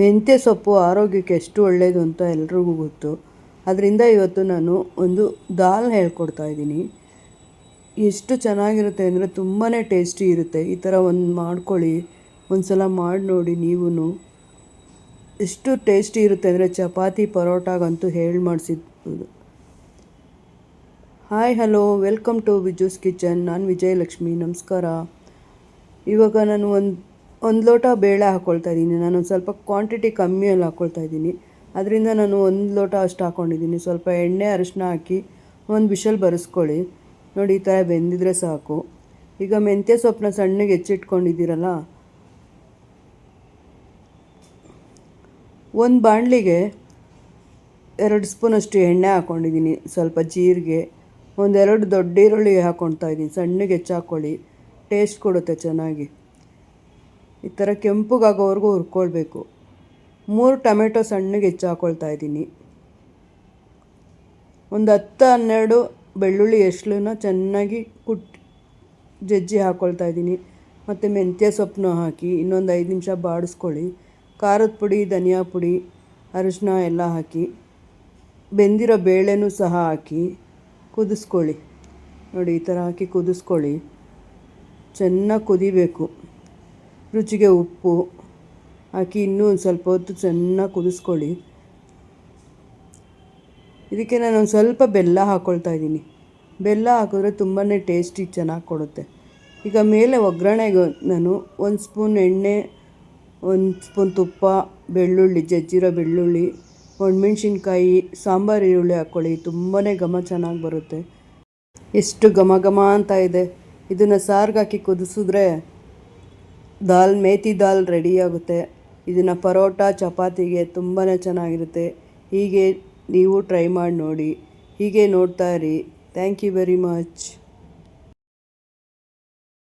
ಮೆಂತ್ಯ ಸೊಪ್ಪು ಆರೋಗ್ಯಕ್ಕೆ ಎಷ್ಟು ಒಳ್ಳೆಯದು ಅಂತ ಎಲ್ರಿಗೂ ಗೊತ್ತು. ಅದರಿಂದ ಇವತ್ತು ನಾನು ಒಂದು ದಾಲ್ ಹೇಳ್ಕೊಡ್ತಾ ಇದ್ದೀನಿ. ಎಷ್ಟು ಚೆನ್ನಾಗಿರುತ್ತೆ ಅಂದರೆ ತುಂಬಾ ಟೇಸ್ಟಿ ಇರುತ್ತೆ. ಈ ಥರ ಒಂದು ಮಾಡ್ಕೊಳ್ಳಿ. ಒಂದು ಸಲ ಮಾಡಿ ನೋಡಿ ನೀವೂ ಎಷ್ಟು ಟೇಸ್ಟಿ ಇರುತ್ತೆ ಅಂದರೆ ಚಪಾತಿ ಪರೋಟಾಗಂತೂ ಹೇಳಿ ಮಾಡಿಸಿದ್ದು hi, hello, welcome to Viju's kitchen. ನಾನು ವಿಜಯಲಕ್ಷ್ಮಿ. ನಮಸ್ಕಾರ. ಇವಾಗ ನಾನು ಒಂದು ಒಂದು ಲೋಟ ಬೇಳೆ ಹಾಕ್ಕೊಳ್ತಾ ಇದ್ದೀನಿ. ನಾನು ಸ್ವಲ್ಪ ಕ್ವಾಂಟಿಟಿ ಕಮ್ಮಿಯಲ್ಲಿ ಹಾಕ್ಕೊಳ್ತಾ ಇದ್ದೀನಿ. ಅದರಿಂದ ನಾನು ಒಂದು ಲೋಟ ಅಷ್ಟು ಹಾಕ್ಕೊಂಡಿದ್ದೀನಿ ಸ್ವಲ್ಪ ಎಣ್ಣೆ ಅರಿಶಿನ ಹಾಕಿ ಒಂದು ಬಿಷಲ್ ಬರೆಸ್ಕೊಳ್ಳಿ. ನೋಡಿ, ಈ ಥರ ಬೆಂದಿದ್ರೆ ಸಾಕು. ಈಗ ಮೆಂತ್ಯ ಸೊಪ್ಪನ್ನ ಸಣ್ಣಗೆ ಹೆಚ್ಚಿಟ್ಕೊಂಡಿದ್ದೀರಲ್ಲ? ಒಂದು ಬಾಣಲಿಗೆ ಎರಡು ಸ್ಪೂನಷ್ಟು ಎಣ್ಣೆ ಹಾಕ್ಕೊಂಡಿದ್ದೀನಿ ಸ್ವಲ್ಪ ಜೀರಿಗೆ, ಒಂದೆರಡು ದೊಡ್ಡ ಈರುಳ್ಳಿ ಹಾಕ್ಕೊಳ್ತಾ ಇದ್ದೀನಿ. ಸಣ್ಣಗೆ ಹೆಚ್ಚಾಕ್ಕೊಳ್ಳಿ ಟೇಸ್ಟ್ ಕೊಡುತ್ತೆ ಚೆನ್ನಾಗಿ. ಈ ಥರ ಕೆಂಪಗಾಗೋವರೆಗೂ ಹುರ್ಕೊಳ್ಬೇಕು. ಮೂರು ಟೊಮೆಟೊ ಸಣ್ಣಗೆ ಹೆಚ್ಚು ಹಾಕ್ಕೊಳ್ತಾ ಇದ್ದೀನಿ. ಒಂದು ಹತ್ತು ಹನ್ನೆರಡು ಬೆಳ್ಳುಳ್ಳಿ ಎಸ್ಳನ್ನ ಚೆನ್ನಾಗಿ ಕುಟ್ಟಿ ಜಜ್ಜಿ ಹಾಕ್ಕೊಳ್ತಾ ಇದ್ದೀನಿ. ಮತ್ತು ಮೆಂತ್ಯ ಸೊಪ್ಪು ಹಾಕಿ ಇನ್ನೊಂದು ಐದು ನಿಮಿಷ ಬಾಡಿಸ್ಕೊಳ್ಳಿ. ಖಾರದ ಪುಡಿ, ಧನಿಯಾ ಪುಡಿ ಅರಿಶಿನ ಎಲ್ಲ ಹಾಕಿ, ಬೆಂದಿರೋ ಬೇಳೆನೂ ಸಹ ಹಾಕಿ ಕುದಿಸ್ಕೊಳ್ಳಿ. ನೋಡಿ, ಈ ಥರ ಹಾಕಿ ಕುದಿಸ್ಕೊಳ್ಳಿ. ಚೆನ್ನಾಗಿ ಕುದಿಬೇಕು. ರುಚಿಗೆ ಉಪ್ಪು ಹಾಕಿ ಇನ್ನೂ ಒಂದು ಸ್ವಲ್ಪ ಹೊತ್ತು ಚೆನ್ನಾಗಿ ಕುದಿಸ್ಕೊಳ್ಳಿ. ಇದಕ್ಕೆ ನಾನು ಒಂದು ಸ್ವಲ್ಪ ಬೆಲ್ಲ ಹಾಕ್ಕೊಳ್ತಾ ಇದ್ದೀನಿ. ಬೆಲ್ಲ ಹಾಕಿದ್ರೆ ತುಂಬಾ ಟೇಸ್ಟಿ ಚೆನ್ನಾಗಿ ಕೊಡುತ್ತೆ. ಈಗ ಮೇಲೆ ಒಗ್ಗರಣೆಗೆ ನಾನು ಒಂದು ಸ್ಪೂನ್ ಎಣ್ಣೆ, ಒಂದು ಸ್ಪೂನ್ ತುಪ್ಪ, ಬೆಳ್ಳುಳ್ಳಿ, ಜಜ್ಜಿರೋ ಬೆಳ್ಳುಳ್ಳಿ, ಒಣಮೆಣ್ಸಿನ್ಕಾಯಿ, ಸಾಂಬಾರು ಈರುಳ್ಳಿ ಹಾಕ್ಕೊಳ್ಳಿ ತುಂಬಾ ಘಮ ಚೆನ್ನಾಗಿ ಬರುತ್ತೆ. ಎಷ್ಟು ಘಮ ಘಮ ಅಂತ ಇದೆ. ಇದನ್ನು ಸಾರಿಗೆ ಹಾಕಿ ಕುದಿಸಿದ್ರೆ ದಾಲ್, ಮೇತಿ ದಾಲ್ ರೆಡಿಯಾಗುತ್ತೆ ಇದನ್ನು ಪರೋಟ, ಚಪಾತಿಗೆ ತುಂಬಾ ಚೆನ್ನಾಗಿರುತ್ತೆ. ಹೀಗೆ ನೀವು ಟ್ರೈ ಮಾಡಿ ನೋಡಿ. ಹೀಗೆ ನೋಡ್ತಾ ಇರಿ. Thank you very much